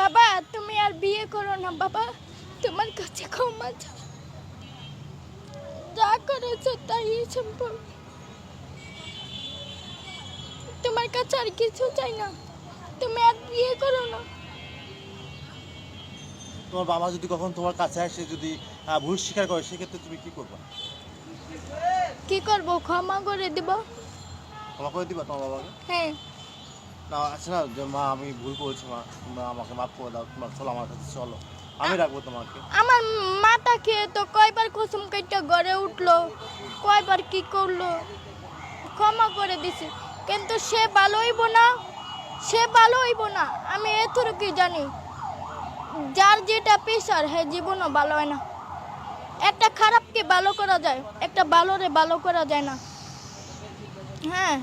বাবা তুমি আর বিয়ে করো না বাবা। তোমার কাছে ক্ষমা চাই। যা করেছ তাই সম্ভব তোমার কাছে আর কিছু চাই না। তুমি আর বিয়ে করো না। তোমার বাবা যদি কখন তোমার কাছে আসে যদি ভুল স্বীকার করে সেক্ষেত্রে তুমি কি করবে? কি করব? ক্ষমা করে দিব। ক্ষমা করে দিবা তোমার বাবাকে? হ্যাঁ। না আছে না, যে মা, আমি ভুল করেছি, মা তোমরা আমাকে মাফ করে দাও, তোমার চলো আমার কাছে, চলো। আমি রাখব তোমাকে। আমার মাথা খেয়ে তো কয়বার কুসুম কেটে গড়ে উঠল, কয়বার কি করল? ক্ষমা করে দিছি, কিন্তু সে ভালো হইব না, সে ভালো হইব না, আমি এথর কি জানি। যার যেটা পেশার হ্যাঁ জীবনও ভালো হয় না। একটা খারাপকে ভালো করা যায়, একটা ভালোরে ভালো করা যায় না। হ্যাঁ।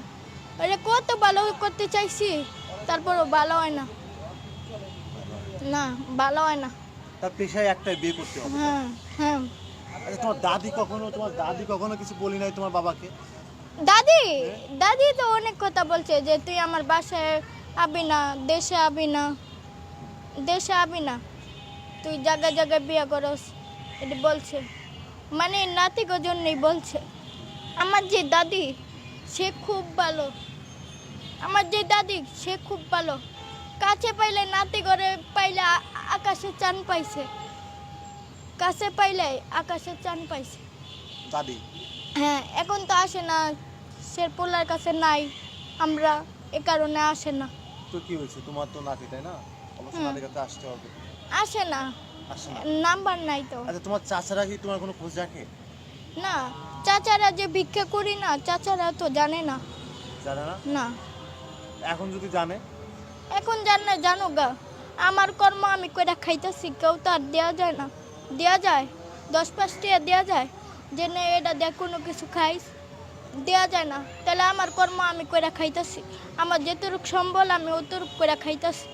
আরে কত ভালো করতে চাইছি তারপরও ভালো হয় না। না ভালো হয় না। তার পেশায় একটাই বিয়ে করতে হবে। হ্যাঁ হ্যাঁ। আচ্ছা তোমার দাদি কখনো তোমার দাদি কখনো কিছু বলি নাই তোমার বাবাকে? দাদি? দাদি তো অনেক কথা বলছে যে তুই আমার বাসায় আবি না দেশে আবি না দেশে আবি না। তুই জায়গায় জায়গায় বিয়ে করস। এটা বলছে। মানে নাতিকে জন্যই বলছে। আমার যে দাদি সে খুব ভালো। আমার যে দাদি সে খুব ভালো। কাছে পাইলে নাতি করে পাইলে আকাশে চান পাইছে। কাছে পাইলে আকাশে চান পাইছে। দাদি? হ্যাঁ এখন তো আসে না। সে পোলার কাছে নাই। আমরা এ কারণে আসে না। তো কি হয়েছে? তোমার তো নাতি তাই না। নাতির কাছে আসতে হবে। আসে না। আসে না। নাম্বার নাই তো। আচ্ছা তোমার চাচারা কি তোমার কোনো খোঁজ রাখে? না চাচারা যে ভিক্ষা করি না চাচারা তো জানে না। জানে না? না। এখন যদি জানে? এখন জান জানো গা। আমার কর্ম আমি কইরা খাইতেছি কেউ তো আর দেওয়া যায় না। দেওয়া যায়? দশ পাঁচ টাকা দেওয়া যায়? যে না এটা দেখ কোনো কিছু খাইস? দেওয়া যায় না। তাহলে আমার কর্ম আমি কইরা খাইতেছি। আমার যেতটুক সম্বল আমি অতটুক কইরা খাইতেছি।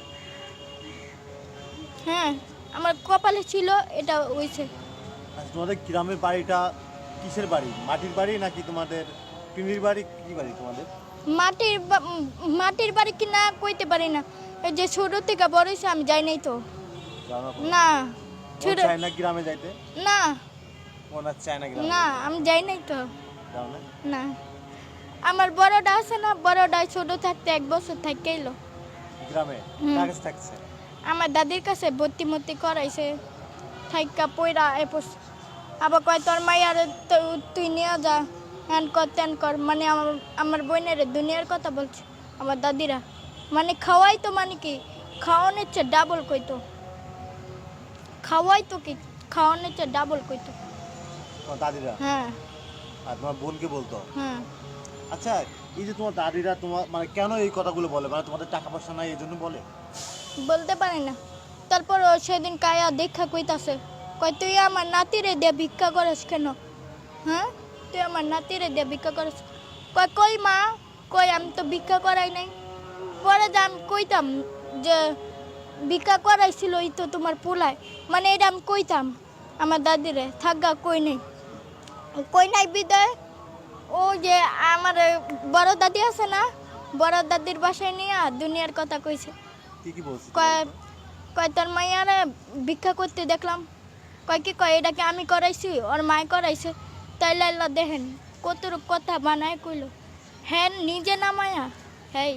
হ্যাঁ আমার কপালে ছিল এটা হইছে। আচ্ছা তোমাদের গ্রামের বাড়িটা কিসের বাড়ি? মাটির বাড়ি নাকি তোমাদের টিনির বাড়ি? কি বাড়ি তোমাদের? মাটির বা- উম, মাটির বাড়ি কি না কইতে পারি না। এই যে ছোট থেকে বড় হয়েছে আমি যাই নাই তো। জানো না ছোট চায় না গ্রামে যাইতে? না। আর চায় না গ্রামে না আমি যাই নাই তো। যাও না? না। আমার বড়টা আছে না বড়টা ছোট থাকতে এক বছর থেকে এলো। গ্রামে? হুম। কার কাছে থাকছে? আমার দাদির কাছে ভর্তি মর্তি করাইছে থাইকা পয়রা এ এপস আবার কয় তোর মাইয়ার তুই নিয়ে যা হ্যান কর ত্যান কর। মানে আমার আমার বোনের দুনিয়ার কথা বলছে আমার দাদিরা। মানে খাওয়াই তো মানে কি? খাওয়ানোর চেয়ে ডাবল কইতো। খাওয়াই তো কি? খাওয়ানোর চেয়ে ডাবল কইতো। দাদিরা? হ্যাঁ। আর তোমার বোনকে বলতো? হ্যাঁ। আচ্ছা এই যে তোমার দাদিরা তোমার মানে কেন এই কথাগুলো বলে? মানে তোমাদের টাকা পয়সা নাই এই জন্য বলে? বলতে পারি না। তারপর সেদিন কায়া দেখা কইতাছে। কয় তুই আমার নাতিরে দিয়ে ভিক্ষা করস কেন? হ্যাঁ? তুই আমার নাতিরে দিয়ে ভিক্ষা করস। কয় কই মা? কই আমি তো ভিক্ষা করাই নাই। পরে যে আমি কইতাম যে ভিক্ষা করাইছিল এই তো তোমার পোলায়। মানে এটা আমি কইতাম আমার দাদিরে থাকা কই নেই? কই নাই বিদায়। ও যে আমার বড় দাদি আছে না বড় দাদির বাসায় নিয়ে দুনিয়ার কথা কইছে। কয় কয় তোর মাইয়ারে ভিক্ষা করতে দেখলাম। কয় কি কয় এটাকে আমি করাইছি? ওর মায় করাইছে। তাইলে আল্লাহ দেখেন কত কথা বানায় কইল। হ্যাঁ নিজে না মায়া। হ্যাঁ